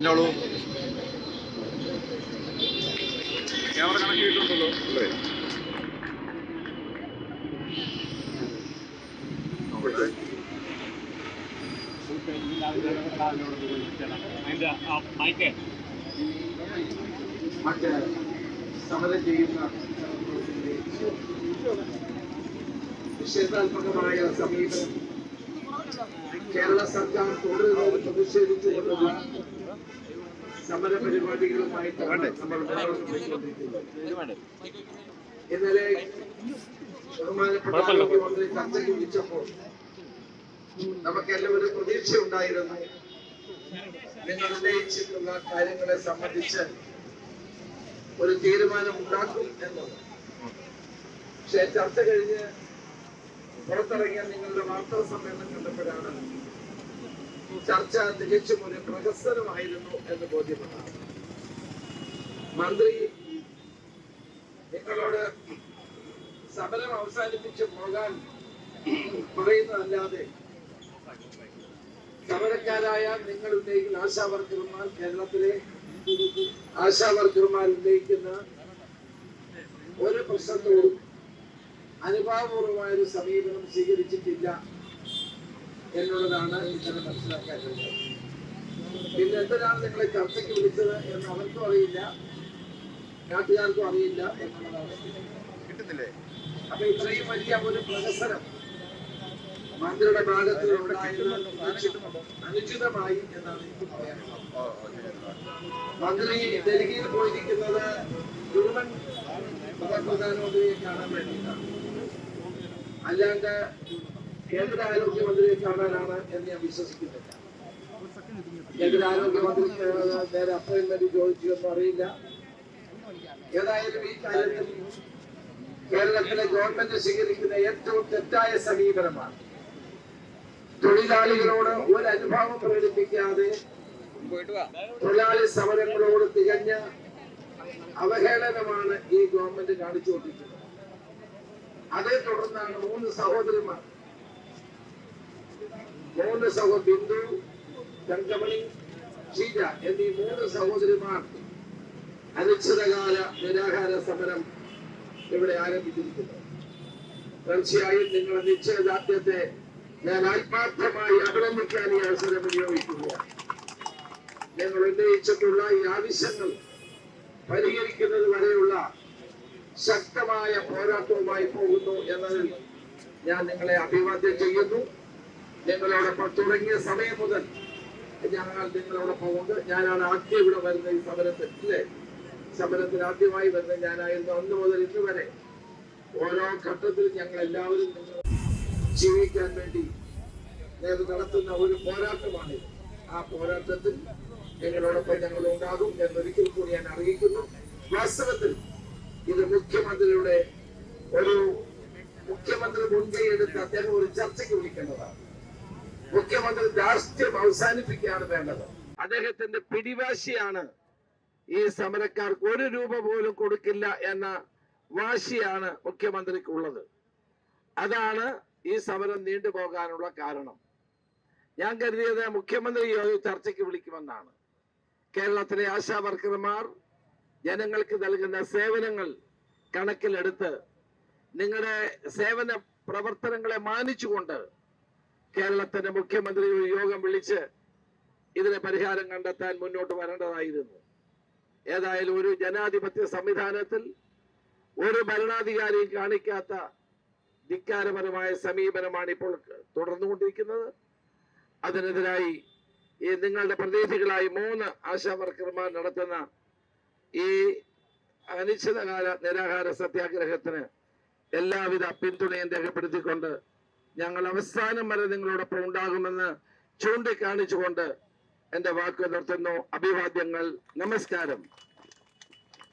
പറഞ്ഞോളൂ camera connect ചെയ്തിട്ടുണ്ടല്ലോ അല്ലേ. അതിന്റെ മൈക്ക് മറ്റ് സമരം ചെയ്യുന്ന നിഷേധാത്മകമായ സമീപനം കേരള സർക്കാർ തുടരുന്നത് പ്രതിഷേധിച്ചുകൊണ്ടുള്ള സമര പരിപാടികളുമായിട്ടാണ് നമ്മൾ ഇന്നലെ ബഹുമാനപ്പെട്ട ആരോഗ്യമന്ത്രി ചർച്ചയ്ക്ക് വിളിച്ചപ്പോൾ നമുക്കെല്ലാം ഒരു പ്രതീക്ഷ ഉണ്ടായിരുന്നു നിങ്ങൾ ഉന്നയിച്ചിട്ടുള്ള കാര്യങ്ങളെ സംബന്ധിച്ച് ഒരു തീരുമാനം ഉണ്ടാക്കും എന്നത്. പക്ഷെ ചർച്ച കഴിഞ്ഞ് പുറത്തിറങ്ങിയ നിങ്ങളുടെ വാർത്താ സമ്മേളനം കണ്ടപ്പോഴാണ് ചർച്ച തികച്ചും ഒരു പ്രഹസനമായിരുന്നു എന്ന് ബോധ്യപ്പെട്ടു മന്ത്രി നിങ്ങളോട് സമരം അവസാനിപ്പിച്ച് പോകാൻ പറയുന്നതല്ലാതെ സമരക്കാരായ നിങ്ങൾ ഉന്നയിക്കുന്ന ആശാവർക്കർമാർ കേരളത്തിലെ ആശാവർക്കർമാർ ഉന്നയിക്കുന്ന ഒരു പ്രശ്നത്തോടും അനുഭാവപൂർവമായ ഒരു സമീപനം സ്വീകരിച്ചിട്ടില്ല. എന്നുള്ളതാണ് ഇന്നലെ മനസ്സിലാക്കാനുള്ളത് പിന്നെ എന്തിനാണ് നിങ്ങളെ ചർച്ചയ്ക്ക് വിളിച്ചത് എന്ന് അവർക്കും അറിയില്ല നാട്ടുകാർക്കും അറിയില്ല എന്നുള്ളതാണ്. കിട്ടുന്നില്ലേ? അപ്പൊ ഇത്രയും വലിയ ഒരു പ്രഹസനം മന്ത്രിയുടെ ഭാഗത്ത് അനുചിതമായി എന്നാണ് എനിക്ക് പറയാനുള്ളത്. മന്ത്രി ഡൽഹിയിൽ പോയിരിക്കുന്നത് മുഴുവൻ പ്രധാനമന്ത്രിയെ കാണാൻ വേണ്ടിയിട്ടാണ്. അല്ലാണ്ട് കേന്ദ്ര ആരോഗ്യമന്ത്രിയെ കാണാനാണ് എന്ന് ഞാൻ വിശ്വസിക്കുന്നില്ല. കേന്ദ്ര ആരോഗ്യമന്ത്രിക്ക് നേരെ അപ്പോയിന്റ്മെന്റ് ചോദിച്ചു എന്ന് അറിയില്ല. ഏതായാലും ഈ കാര്യത്തിൽ കേരളത്തിലെ ഗവൺമെന്റ് സ്വീകരിക്കുന്ന ഏറ്റവും തെറ്റായ സമീപനമാണ്. തൊഴിലാളികളോട് ഒരു അനുഭാവം പ്രകടിപ്പിക്കാതെ തൊഴിലാളി സമരങ്ങളോട് തികഞ്ഞ അവഹേളനമാണ് ഈ ഗവൺമെന്റ് കാണിച്ചുകൊണ്ടിരിക്കുന്നത്. അതേ തുടർന്നാണ് മൂന്ന് സഹോദരിമാർ മൂന്ന് സഹോദരി ബിന്ദു തങ്കമണി ഷീജ എന്നീ മൂന്ന് സഹോദരിമാർ അനിശ്ചിതകാല നിരാഹാര സമരം ഇവിടെ ആരംഭിച്ചിരിക്കുന്നു. തീർച്ചയായും നിങ്ങളുടെ നിശ്ചയദാർഢ്യത്തെ ഞാൻ ആത്മാർത്ഥമായി അഭിനന്ദിക്കാൻ ഈ അവസരം വിനിയോഗിക്കുകയാണ് ഞങ്ങൾ ഉന്നയിച്ചിട്ടുള്ള ഈ ആവശ്യങ്ങൾ പരിഹരിക്കുന്നത് വരെയുള്ള ശക്തമായ പോരാട്ടവുമായി പോകുന്നു എന്നതിൽ ഞാൻ നിങ്ങളെ അഭിവാദ്യം ചെയ്യുന്നു. നിങ്ങളോടൊപ്പം തുടങ്ങിയ സമയം മുതൽ ഞങ്ങൾ നിങ്ങളോടൊപ്പം ഉണ്ട് ഞാനാണ് ആദ്യം ഇവിടെ വരുന്നത് ഈ സമരത്തിൽ അല്ലേ? സമരത്തിൽ ആദ്യമായി വരുന്ന ഞാനായിരുന്നു അന്ന് മുതൽ ഇന്ന് വരെ. ഓരോ ഘട്ടത്തിലും ഞങ്ങൾ എല്ലാവരും ജീവിക്കാൻ വേണ്ടി നേതൃ നടത്തുന്ന ഒരു പോരാട്ടമാണ് ആ പോരാട്ടത്തിൽ നിങ്ങളോടൊപ്പം ഞങ്ങൾ ഉണ്ടാകും എന്നൊരിക്കൽ കൂടി ഞാൻ അറിയിക്കുന്നു. വാസ്തവത്തിൽ ഇത് മുഖ്യമന്ത്രിയുടെ ഒരു മുഖ്യമന്ത്രി മുൻകൈ എടുത്ത് അദ്ദേഹം ഒരു ചർച്ചയ്ക്ക് വിളിക്കേണ്ടതാണ്. മുഖ്യമന്ത്രി രാഷ്ട്രീയം അവസാനിപ്പിക്കുകയാണ് വേണ്ടത്. അദ്ദേഹത്തിന്റെ പിടിവാശിയാണ് ഈ സമരക്കാർക്ക് ഒരു രൂപ പോലും കൊടുക്കില്ല എന്ന വാശിയാണ് മുഖ്യമന്ത്രിക്കുള്ളത്. അതാണ് ഈ സമരം നീണ്ടുപോകാനുള്ള കാരണം. ഞാൻ കരുതിയത് മുഖ്യമന്ത്രി ചർച്ചയ്ക്ക് വിളിക്കുമെന്നാണ്. കേരളത്തിലെ ആശാ വർക്കർമാർ ജനങ്ങൾക്ക് നൽകുന്ന സേവനങ്ങൾ കണക്കിലെടുത്ത് നിങ്ങളുടെ സേവന പ്രവർത്തനങ്ങളെ മാനിച്ചുകൊണ്ട് കേരളത്തിന്റെ മുഖ്യമന്ത്രി ഒരു യോഗം വിളിച്ച് ഇതിന് പരിഹാരം കണ്ടെത്താൻ മുന്നോട്ട് വരേണ്ടതായിരുന്നു. ഏതായാലും ഒരു ജനാധിപത്യ സംവിധാനത്തിൽ ഒരു ഭരണാധികാരി കാണിക്കാത്ത ധിക്കാരപരമായ സമീപനമാണ് ഇപ്പോൾ തുടർന്നുകൊണ്ടിരിക്കുന്നത്. അതിനെതിരായി ഈ നിങ്ങളുടെ പ്രതിനിധികളായി മൂന്ന് ആശാ വർക്കർമാർ നടത്തുന്ന ഈ അനിശ്ചിതകാല നിരാഹാര സത്യാഗ്രഹത്തിന് എല്ലാവിധ പിന്തുണയും രേഖപ്പെടുത്തിക്കൊണ്ട് ഞങ്ങൾ അവസാനം വരെ നിങ്ങളോടൊപ്പം ഉണ്ടാകുമെന്ന് ചൂണ്ടിക്കാണിച്ചുകൊണ്ട് എന്റെ വാക്ക് നിർത്തുന്നു. അഭിവാദ്യങ്ങൾ. നമസ്കാരം.